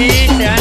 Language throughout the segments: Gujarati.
લેડીઝ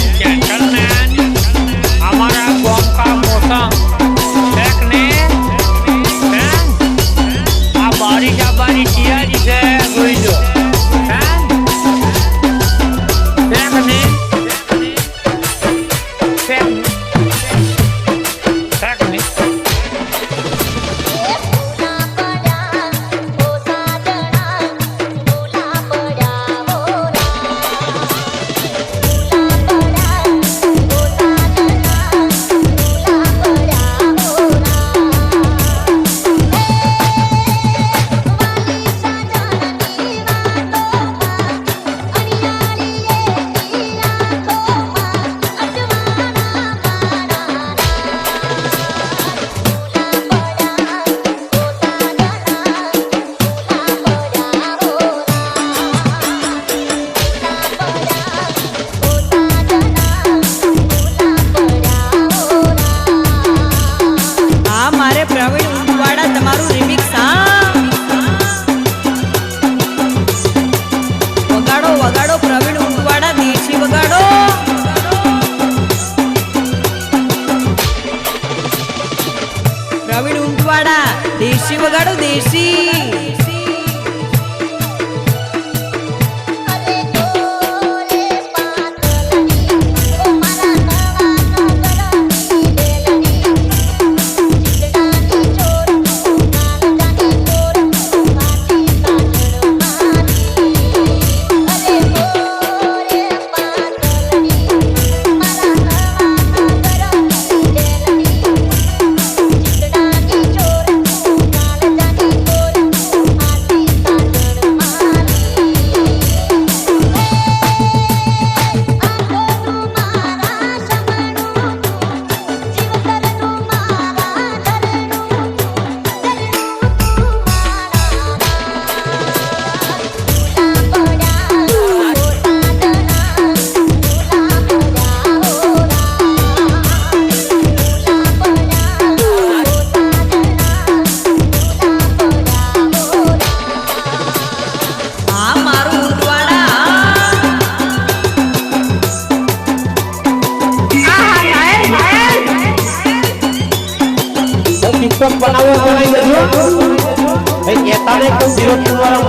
ಉಂಟುವಾಡ ದೇಶಿ ಒಗಾಡು ದೇಶಿ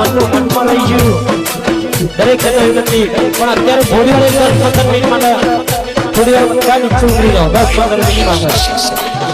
મનનું મનમાં રહી ગયું. દરેક જગ્યાએ નથી પણ અત્યારે થોડી વાર દસ પંદર મિનિટ માટે થોડી વાર નીચે જાઓ દસ પંદર મિનિટ માટે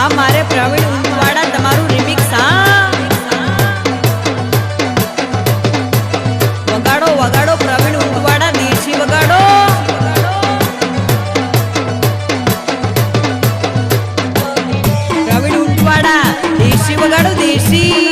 હા, મારે પ્રવીણ ઉંટવાડા તમારું રિમિક્સ હા. વગાડો વગાડો પ્રવીણ ઉંટવાડા દેશી વગાડો. પ્રવીણ ઉંટવાડા દેશી વગાડો દેશી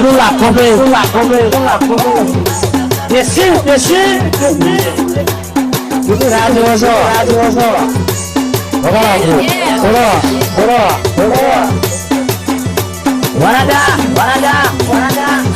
Nous la combler, nous la combler, nous la combler. Desci, desci, desci. Radio Ozo, Radio Ozo. Bora, bora, bora, bora. Warada, warada, warada.